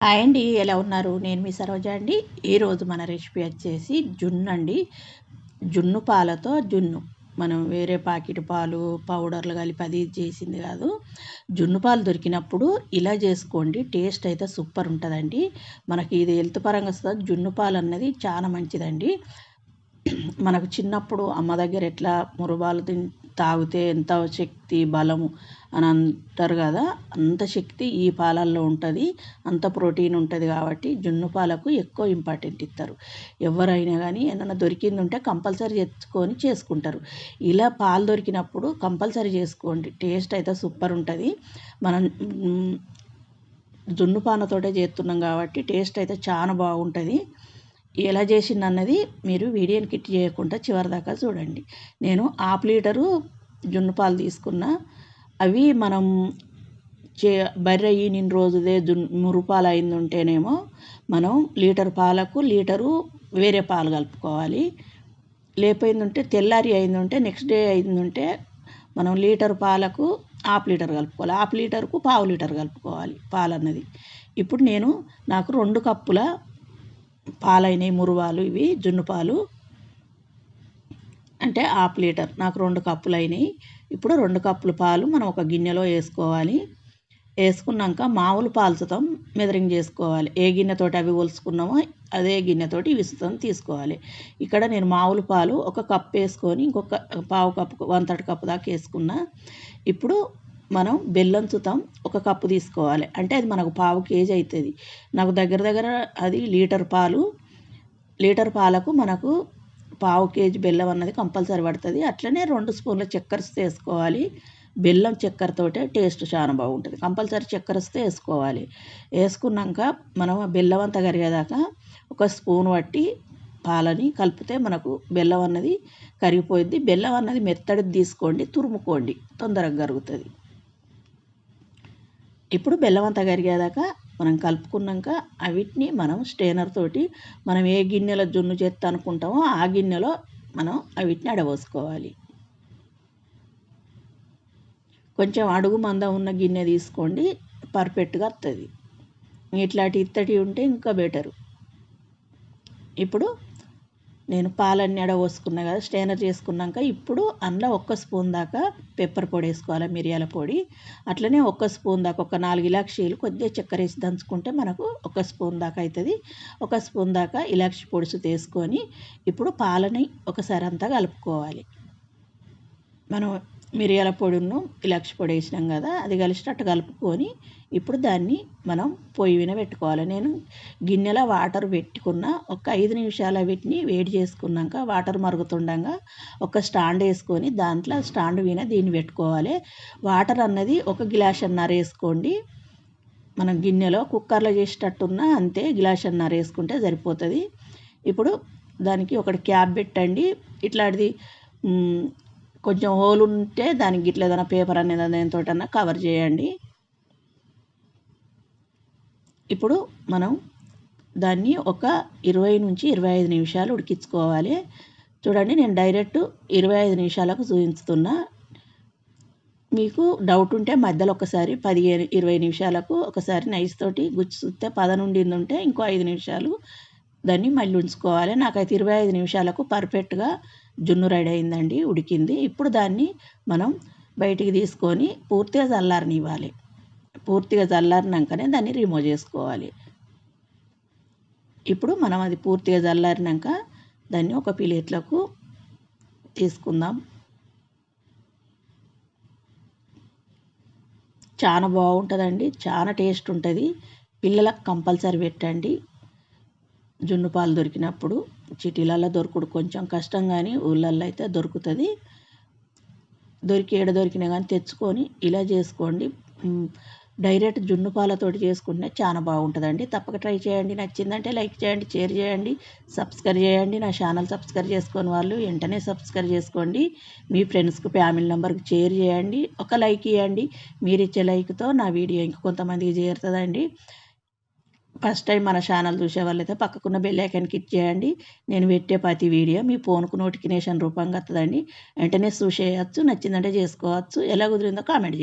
Hi అండి ఎలా ఉన్నారు? నేను మీ సరోజ అండి. ఈరోజు మన రెసిపీ వచ్చేసి జున్ను అండి. జున్ను పాలతో జున్ను. మనం వేరే ప్యాకెట్ పాలు పౌడర్లు కలిపి అది చేసింది కాదు. జున్ను పాలు దొరికినప్పుడు ఇలా చేసుకోండి టేస్ట్ అయితే సూపర్ ఉంటుందండి. మనకి ఇది హెల్త్ పరంగా వస్తుంది. జున్ను పాలు అన్నది చాలా మంచిదండి. మనకు చిన్నప్పుడు అమ్మ దగ్గర ఎట్లా మురుబాలు తిన్ తాగితే ఎంత శక్తి బలము అని అంటారు కదా అంత శక్తి ఈ పాలల్లో ఉంటుంది అంత ప్రోటీన్ ఉంటుంది కాబట్టి జున్ను పాలకు ఎక్కువ ఇంపార్టెంట్ ఇస్తారు. ఎవరైనా కానీ ఏమన్నా దొరికింది ఉంటే కంపల్సరీ తెచ్చుకొని చేసుకుంటారు. ఇలా పాలు దొరికినప్పుడు కంపల్సరీ చేసుకోండి టేస్ట్ అయితే సూపర్ ఉంటుంది. మనం జున్ను పానతోటే చేస్తున్నాం కాబట్టి టేస్ట్ అయితే చాలా బాగుంటుంది. ఎలా చేసింది అన్నది మీరు వీడియోని కిట్ చేయకుండా చివరిదాకా చూడండి. నేను హాఫ్ లీటరు జున్ను పాలు తీసుకున్నా అవి మనం చే బర్రె ఈనిన రోజుదే జున్ మురుపాలు అయింది ఉంటేనేమో మనం లీటర్ పాలకు లీటరు వేరే పాలు కలుపుకోవాలి. లేకపోయిందంటే తెల్లారి అయిందంటే నెక్స్ట్ డే అయిందంటే మనం లీటర్ పాలకు హాఫ్ లీటర్ కలుపుకోవాలి. హాఫ్ లీటర్కు పావు లీటర్ కలుపుకోవాలి పాలు అన్నది ఇప్పుడు నేను నాకు రెండు కప్పుల పాలైనవి మురువాలు ఇవి జున్ను పాలు. అంటే హాఫ్ లీటర్. నాకు రెండు కప్పులు అయినాయి ఇప్పుడు రెండు కప్పుల పాలు మనం ఒక గిన్నెలో వేసుకోవాలి. వేసుకున్నాక మామూలు పాల్చుతాం మెదరింగ్ చేసుకోవాలి. ఏ గిన్నెతోటి అవి ఒలుసుకున్నామో అదే గిన్నెతోటి విసుతం తీసుకోవాలి. ఇక్కడ నేను మామూలు పాలు ఒక కప్ వేసుకొని ఇంకొక పావు కప్పు వన్ థర్డ్ కప్పు దాకా వేసుకున్నా. ఇప్పుడు మనం బెల్లం చుతాం ఒక కప్పు తీసుకోవాలి. అంటే అది మనకు పావు కేజీ అవుతుంది నాకు దగ్గర దగ్గర అది లీటర్ పాలు లీటర్ పాలకు మనకు పావు కేజీ బెల్లం అన్నది కంపల్సరీ పడుతుంది. అట్లనే రెండు స్పూన్ల చక్కెర వేసుకోవాలి. బెల్లం చక్కెరతోటే టేస్ట్ చాలా బాగుంటుంది. కంపల్సరీ చక్కెర వస్తే వేసుకోవాలి. వేసుకున్నాక మనం బెల్లం అంతా కరిగేదాకా ఒక స్పూన్ పట్టి పాలని కలిపితే మనకు బెల్లం అన్నది కరిగిపోయింది బెల్లం అన్నది మెత్తడిది తీసుకోండి తురుముకోండి తొందరగా కరుగుతుంది. ఇప్పుడు బెల్లం అంతా కరిగేదాకా మనం కలుపుకున్నాక అవిటిని మనం స్టేనర్ తోటి మనం ఏ గిన్నెలో జున్ను చేత్తా అనుకుంటామో ఆ గిన్నెలో మనం అవిటిని అడబోసుకోవాలి. కొంచెం అడుగు మందం ఉన్న గిన్నె తీసుకోండి పర్ఫెక్ట్గా వస్తుంది ఇట్లాంటి ఇత్తటి ఉంటే ఇంకా బెటరు ఇప్పుడు నేను పాలన్నీ పోసుకున్నా కదా స్టైనర్ చేసుకున్నాక ఇప్పుడు అందులో ఒక్క స్పూన్ దాకా పెప్పర్ పొడి వేసుకోవాలి మిరియాల పొడి. అట్లనే ఒక్క స్పూన్ దాకా ఒక నాలుగు ఇలాక్షీలు కొద్దిగా చక్కెర వేసి దంచుకుంటే మనకు ఒక స్పూన్ దాకా అవుతుంది ఒక స్పూన్ దాకా ఇలాక్షి పొడుసు తీసుకొని ఇప్పుడు పాలని ఒకసారి అంతా కలుపుకోవాలి. మనం మిరియాల పొడిను ఇలాచి పొడి వేసినాం కదా అది కలిసినట్టు కలుపుకొని ఇప్పుడు దాన్ని మనం పొయ్యి మీద పెట్టుకోవాలి. నేను గిన్నెలో వాటర్ పెట్టుకున్న ఒక ఐదు నిమిషాలు వీటిని వేడి చేసుకున్నాక వాటర్ మరుగుతుండగా ఒక స్టాండ్ వేసుకొని దాంట్లో స్టాండ్ మీద దీన్ని పెట్టుకోవాలి. వాటర్ అన్నది ఒక గిలాస్ అన్నర వేసుకోండి. మనం గిన్నెలో కుక్కర్లో చేసేటట్టున్నా అంతే గిలాస్ అన్నర వేసుకుంటే సరిపోతుంది. ఇప్పుడు దానికి ఒకటి క్యాప్ పెట్టండి. ఇట్లాంటిది కొంచెం హోల్ ఉంటే దానికి ఇట్లా ఏదైనా పేపర్ అనేది దేనితోటన్నా కవర్ చేయండి. ఇప్పుడు మనం దాన్ని ఒక ఇరవై నుంచి ఇరవై ఐదు నిమిషాలు ఉడికించుకోవాలి. చూడండి నేను డైరెక్ట్ ఇరవై ఐదు నిమిషాలకు చూపించుతున్నా మీకు డౌట్ ఉంటే మధ్యలో ఒకసారి పదిహేను ఇరవై నిమిషాలకు ఒకసారి నైస్ తోటి గుచ్చి చూస్తే పద నుండి ఉంటే ఇంకో ఐదు నిమిషాలు దాన్ని మళ్ళీ ఉంచుకోవాలి. నాకైతే ఇరవై ఐదు నిమిషాలకు పర్ఫెక్ట్గా జున్ను రెడీ అయిందండి ఉడికింది. ఇప్పుడు దాన్ని మనం బయటికి తీసుకొని పూర్తిగా చల్లారనివ్వాలి. పూర్తిగా చల్లారినాకనే దాన్ని రిమూవ్ చేసుకోవాలి. ఇప్పుడు మనం అది పూర్తిగా చల్లారినాక దాన్ని ఒక ప్లేట్లకు తీసుకుందాం. చాలా బాగుంటుందండి చాలా టేస్ట్ ఉంటుంది. పిల్లలకు కంపల్సరీ పెట్టండి. జున్ను పాలు దొరికినప్పుడు సిటీలలో దొరకడు కొంచెం కష్టం కానీ ఊళ్ళల్లో అయితే దొరుకుతుంది. దొరికి ఏడ దొరికినా కానీ తెచ్చుకొని ఇలా చేసుకోండి. డైరెక్ట్ జున్ను పాలతోటి చేసుకుంటే చాలా బాగుంటుందండి. తప్పక ట్రై చేయండి. నచ్చిందంటే లైక్ చేయండి షేర్ చేయండి సబ్స్క్రైబ్ చేయండి. నా ఛానల్ సబ్స్క్రైబ్ చేసుకొని వాళ్ళు వెంటనే సబ్స్క్రైబ్ చేసుకోండి. మీ ఫ్రెండ్స్కి ఫ్యామిలీ నెంబర్కి షేర్ చేయండి. ఒక లైక్ ఇవ్వండి మీరు ఇచ్చే లైక్తో నా వీడియో ఇంక కొంతమందికి చేరుతుందండి. ఫస్ట్ టైం మన ఛానల్ చూసే వాళ్ళైతే పక్కకున్న బెల్ ఐకాన్ క్లిక్ చేయండి. నేను పెట్టే ప్రతి వీడియో మీ ఫోన్కు నోటిఫికేషన్ రూపంగా వస్తుందండి వెంటనే చూసేయచ్చు నచ్చిందంటే చేసుకోవచ్చు. ఎలా కుదిరిందో కామెంట్